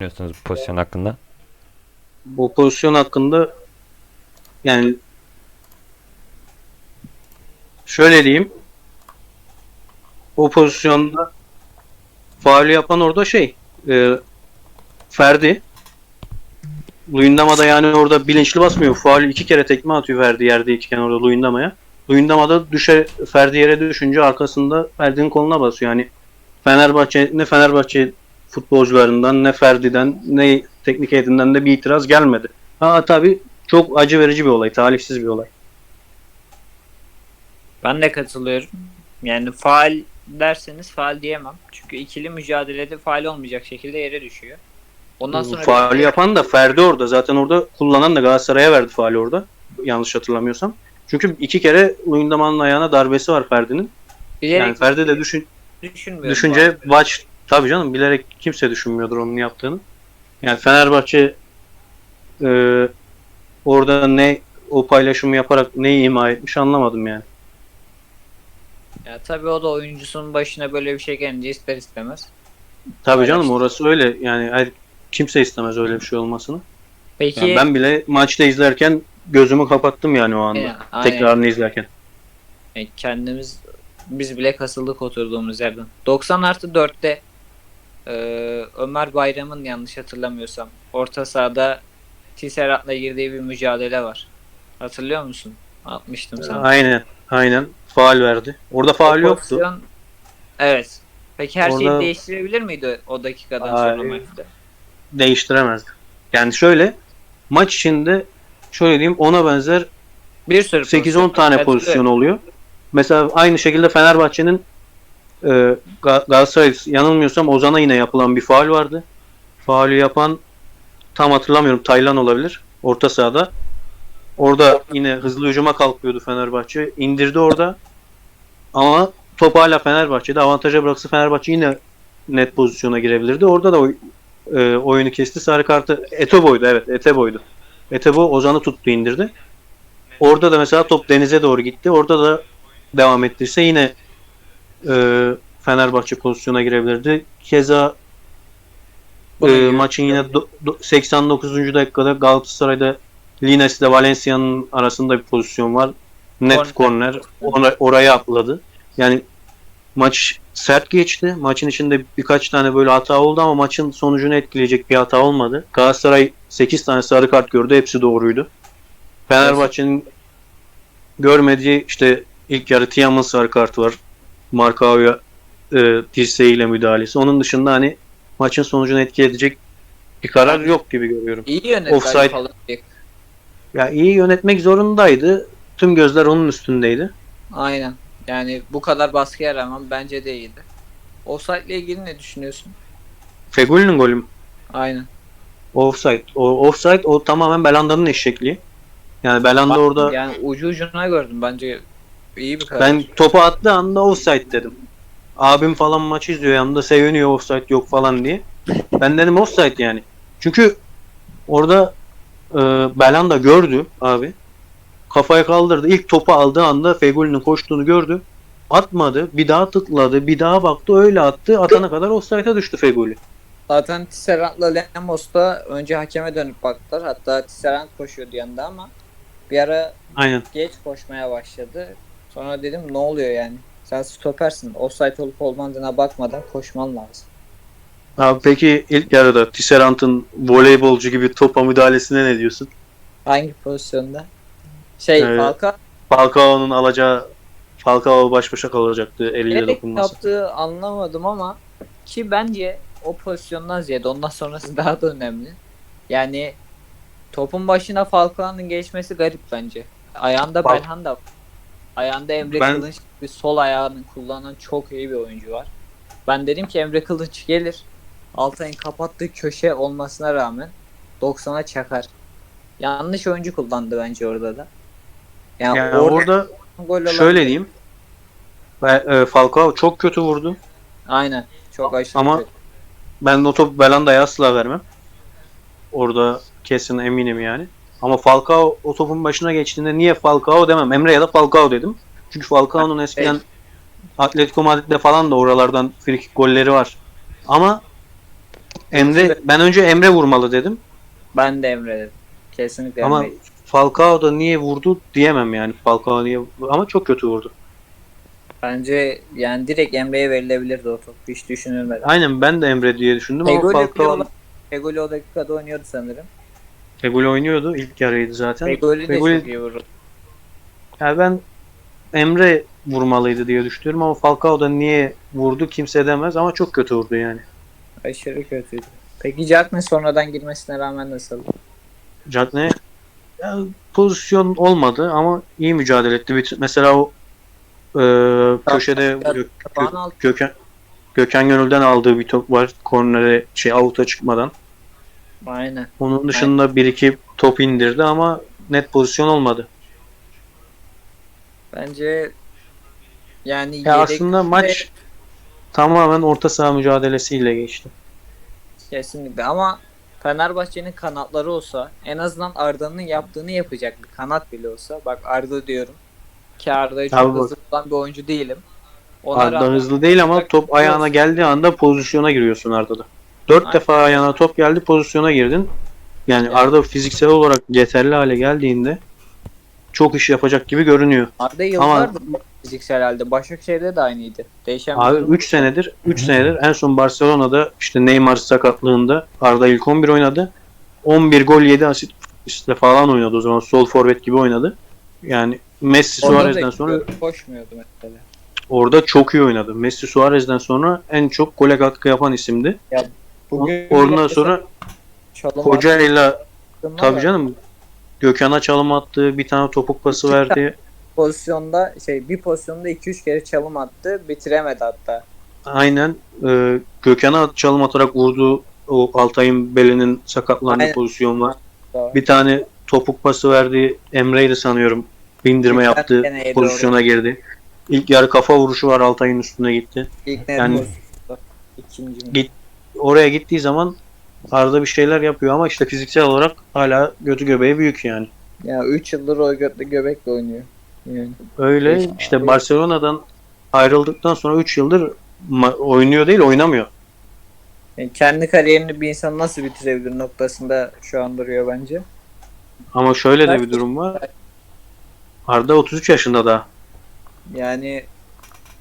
düşünüyorsunuz bu pozisyon hakkında? Bu pozisyon hakkında yani şöyle diyeyim. O pozisyonda faulü yapan orada şey e, Ferdi. Luyendama da yani orada bilinçli basmıyor. Faulü iki kere tekme atıyor Ferdi yerde iken orada Luyendama'ya. Luyendama da düşe, Ferdi yere düşünce arkasında Ferdi'nin koluna basıyor. Yani Fenerbahçe ne Fenerbahçe futbolcularından ne Ferdi'den ne teknik heyetinden de bir itiraz gelmedi. Ha tabii çok acı verici bir olay, talihsiz bir olay. Ben de katılıyorum. Yani faal derseniz faal diyemem. Çünkü ikili mücadelede faal olmayacak şekilde yere düşüyor. Ondan sonra faali yapan da Ferdi orada. Zaten orada kullanan da Galatasaray'a verdi faali orada. Yanlış hatırlamıyorsam. Çünkü iki kere Luyendama'nın ayağına darbesi var Ferdi'nin. Yani Ferdi de düşün, düşünmüyorum. düşünce maç tabii canım bilerek kimse düşünmüyordur onun yaptığını. Yani Fenerbahçe e, orada ne o paylaşımı yaparak neyi ima etmiş anlamadım yani. Ya tabii o da oyuncusunun başına böyle bir şey gelince ister istemez. Tabii canım orası öyle. Yani her, kimse istemez öyle bir şey olmasını. Peki Yani ben bile maçta izlerken gözümü kapattım yani o anda. Ya, aynen. Tekrarını izlerken. Yani kendimiz biz bile kasıldık oturduğumuz yerden. 90 artı 4'te e, Ömer Bayram'ın yanlış hatırlamıyorsam orta sahada Tisserant'la girdiği bir mücadele var. Hatırlıyor musun? Atmıştım sana. Aynen. Aynen. Faal verdi. Orada faal O yoktu. pozisyon- Evet. Peki her Orada- şeyi değiştirebilir miydi o dakikadan Ay. sonra maçta? Değiştiremezdi. Yani şöyle maç içinde şöyle diyeyim ona benzer Bir sürü 8-10 tane pozisyon oluyor. Mesela aynı şekilde Fenerbahçe'nin e, Ga- Galatasaray yanılmıyorsam Ozan'a yine yapılan bir faal vardı. Faulü yapan tam hatırlamıyorum Taylan olabilir. Orta sahada. Orada yine hızlı hücuma kalkıyordu Fenerbahçe. İndirdi orada. Ama top hala Fenerbahçe'de. Avantaja bıraksa Fenerbahçe yine net pozisyona girebilirdi. Orada da e, oyunu kesti. Sarı kartı Etebo'ydu evet Etebo'ydu. Etebo Ozan'ı tuttu indirdi. Orada da mesela top denize doğru gitti. Orada da devam ettirse yine e, Fenerbahçe pozisyona girebilirdi. Keza e, maçın yine do- do- 89. dakikada Galatasaray'da Lines ile Valencia'nın arasında bir pozisyon var. Net Korner. Ona- oraya atladı. Yani maç sert geçti. Maçın içinde birkaç tane böyle hata oldu ama maçın sonucunu etkileyecek bir hata olmadı. Galatasaray 8 tane sarı kart gördü. Hepsi doğruydu. Fenerbahçe'nin görmediği işte ilk yarı Tiam'ın sarı kartı var. Markao'ya e, dirseğiyle müdahalesi. Onun dışında hani maçın sonucunu etki edecek bir karar yok gibi görüyorum. İyi yönet Offside. falan. Ya iyi yönetmek zorundaydı. Tüm gözler onun üstündeydi. Aynen. Yani bu kadar baskıya rağmen bence de iyiydi. Offside ile ilgili ne düşünüyorsun? Fegüli'nin golü mü? Aynen. Offside. O offside o tamamen Belanda'nın eşekliği. Yani Belanda orada Yani ucu ucuna gördüm. Bence iyi bir karar. ben topu attığı anda offside dedim. Abim falan maç izliyor yanında seviniyor offside yok falan diye. Ben dedim offside yani. Çünkü orada e, Belanda gördü abi. Kafaya kaldırdı. İlk topu aldığı anda Fegüli'nin koştuğunu gördü. Atmadı. Bir daha tıkladı. Bir daha baktı. Öyle attı. Atana kadar offside'a düştü Fegüli. Zaten Tisserant'la Lemos da önce hakeme dönüp baktılar. Hatta Tisserant koşuyordu yanında ama bir ara Aynen. geç koşmaya başladı. Sonra dedim ne oluyor yani? Sen stopersin. Offside olup olmadığına bakmadan koşman lazım. Abi peki ilk yarıda Tisserant'ın voleybolcu gibi topa müdahalesine ne diyorsun? Hangi pozisyonda? Şey Evet. Falcao Falcao'nun alacağı Falcao baş başa kalacaktı eliyle Nereye dokunması. yaptığı anlamadım ama ki bence o pozisyondan ziyade ondan sonrası daha da önemli. Yani topun başına Falcao'nun geçmesi garip bence. Ayağında Fal- Belhanda. Ayağında Emre Ben- Kılınç gibi sol ayağını kullanan çok iyi bir oyuncu var. Ben dedim ki Emre Kılınç gelir. Altay'ın kapattığı köşe olmasına rağmen 90'a çakar. Yanlış oyuncu kullandı bence orada da. Yani, Yani orada, orada şöyle diyeyim. Ben, e, Falcao çok kötü vurdu. Aynen. Çok aşırı Ama- kötü. Ben o topu Belanda'ya asla vermem. Orada kesin eminim yani. Ama Falcao o topun başına geçtiğinde niye Falcao demem. Emre ya da Falcao dedim. Çünkü Falcao'nun eskiden Atletico Madrid'de falan da oralardan frikik golleri var. Ama Emre ben önce Emre vurmalı dedim. Ben de Emre dedim. Kesinlikle Ama Emre. Falcao da niye vurdu diyemem yani. Falcao niye ama çok kötü vurdu. Bence yani direkt Emre'ye verilebilirdi o top. Hiç düşünülmeden. Aynen ben de Emre diye düşündüm ama Fegoli Falcao. Fegoli o dakikada oynuyordu sanırım. Fegoli oynuyordu. ilk yarıydı zaten. Fegoli de Fegoli- çok iyi. Yani ben Emre vurmalıydı diye düşünüyorum ama Falcao da niye vurdu kimse demez ama çok kötü vurdu yani. Aşırı kötüydü. Peki Jackman sonradan girmesine rağmen nasıl? Cagney pozisyon olmadı ama iyi mücadele etti. Mesela o e, köşede Gö- Kapağın altı. Gökhan Gökhan Gönül'den aldığı bir top var. Kornere şey avuta çıkmadan. Aynen. Onun dışında bir iki top indirdi ama net pozisyon olmadı. Bence yani Ya yedek- aslında maç tamamen orta saha mücadelesiyle geçti. Kesinlikle ama Fenerbahçe'nin kanatları olsa en azından Arda'nın yaptığını yapacak bir kanat bile olsa. Bak Arda diyorum. Ki Arda'yı çok hızlı bulan bir oyuncu değilim. Ona Arda hızlı değil ama top ayağına geldiği anda pozisyona giriyorsun Arda'da. Dört Aynen. defa ayağına top geldi pozisyona girdin. Yani Evet. Arda fiziksel olarak yeterli hale geldiğinde çok iş yapacak gibi görünüyor. Arda yıllardır fiziksel halde. Başakşehir'de de aynıydı. Değişen Abi durum 3 senedir 3 senedir en son Barcelona'da işte Neymar sakatlığında Arda ilk 11 oynadı. 11 gol 7 asist işte falan oynadı o zaman sol forvet gibi oynadı. Yani Messi Orada Suarez'den sonra koşmuyordu mesela. orada çok iyi oynadı. Messi Suarez'den sonra en çok gole katkı yapan isimdi. Bugün mesela sonra hocayla tabii canım Gökhan'a çalım attı, bir tane topuk pası verdi. pozisyonda şey bir pozisyonda 2-3 kere çalım attı. Bitiremedi hatta. Aynen e, Gökhan'a çalım atarak vurduğu o Altay'ın belinin sakatlandığı Aynen. pozisyon var. Doğru. Bir tane topuk pası verdi. Emre'ydi sanıyorum. Bindirme yaptı. Pozisyona girdi. İlk yarı kafa vuruşu var Altay'ın üstüne gitti. İlk yani, İkinci mi? Git- Oraya gittiği zaman Arda bir şeyler yapıyor ama işte fiziksel olarak hala götü göbeği büyük yani. Ya 3 yıldır o götle göbekle oynuyor. Yani. Öyle işte Barcelona'dan ayrıldıktan sonra 3 yıldır oynuyor değil oynamıyor. Yani kendi kariyerini bir insan nasıl bitirebilir noktasında şu an duruyor bence. Ama şöyle de bir durum var. Arda 33 yaşında da. Yani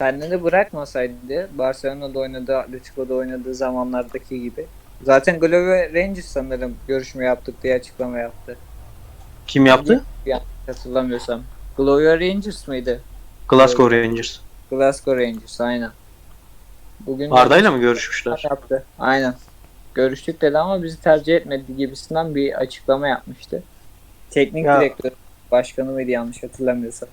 kendini bırakmasaydı Barcelona'da oynadığı, Atletico'da oynadığı zamanlardaki gibi. Zaten Glover Rangers sanırım görüşme yaptık diye açıklama yaptı. Kim yaptı? Yanlış hatırlamıyorsam. Glover Rangers mıydı? Glasgow Rangers. Glasgow Rangers aynen. Bugün Arda'yla mı görüşmüşler? yaptı. Aynen. Görüştük dedi ama bizi tercih etmedi gibisinden bir açıklama yapmıştı. Teknik Ya- direktör başkanı mıydı yanlış hatırlamıyorsam.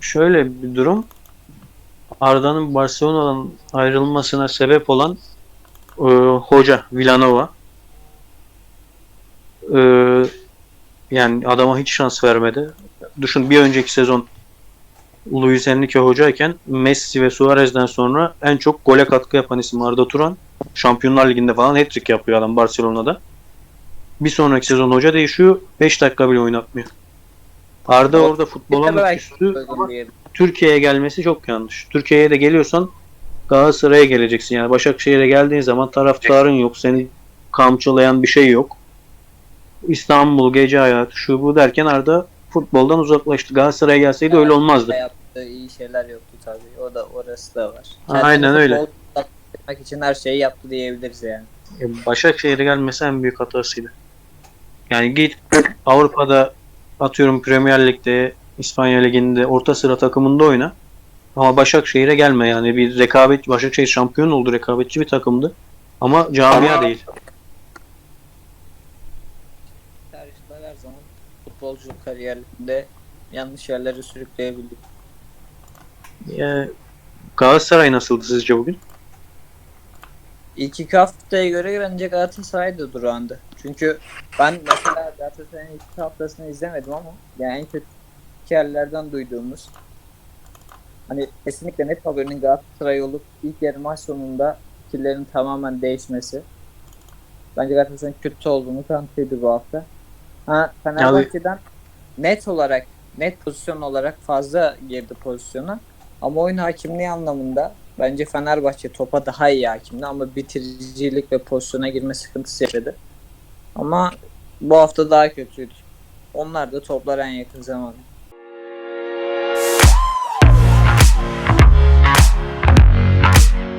Şöyle bir durum. Arda'nın Barcelona'dan ayrılmasına sebep olan e, hoca Villanova. E, yani adama hiç şans vermedi. Düşün bir önceki sezon Luis Enrique hocayken Messi ve Suarez'den sonra en çok gole katkı yapan isim Arda Turan. Şampiyonlar Ligi'nde falan hat-trick yapıyor adam Barcelona'da. Bir sonraki sezon hoca değişiyor. 5 dakika bile oynatmıyor. Arda orada futbola mı küstü diyelim. Türkiye'ye gelmesi çok yanlış. Türkiye'ye de geliyorsan Galatasaray'a geleceksin. Yani Başakşehir'e geldiğin zaman taraftarın yok. Seni kamçılayan bir şey yok. İstanbul gece hayatı şu bu derken Arda futboldan uzaklaştı. Galatasaray'a gelseydi öyle olmazdı. Yaptığı iyi şeyler yoktu tabii. O da orası da var. Aynen Kendini öyle. futbol yapmak için her şeyi yaptı diyebiliriz yani. E, Başakşehir'e gelmesi en büyük hatasıydı. Yani git Avrupa'da atıyorum Premier Lig'de, İspanya Ligi'nde orta sıra takımında oyna. Ama Başakşehir'e gelme yani bir rekabet Başakşehir şampiyon oldu rekabetçi bir takımdı. Ama camia değil. Tercihler her zaman futbolculuk kariyerinde yanlış yerlere sürükleyebildik. E, Galatasaray nasıldı sizce bugün? İlk iki haftaya göre bence Galatasaray da durağandı. Çünkü ben mesela Galatasaray'ın ilk haftasını izlemedim ama yani en kötü yerlerden duyduğumuz hani kesinlikle net haberinin Galatasaray olup ilk yarı maç sonunda fikirlerin tamamen değişmesi. Bence Galatasaray'ın kötü olduğunu kanıtlıyordu bu hafta. Ha, Fenerbahçe'den net olarak net pozisyon olarak fazla girdi pozisyona. Ama oyun hakimliği anlamında Bence Fenerbahçe topa daha iyi hakimdi ama bitiricilik ve pozisyona girme sıkıntısı yaşadı. Ama bu hafta daha kötüydü. Onlar da toplar en yakın zamanda.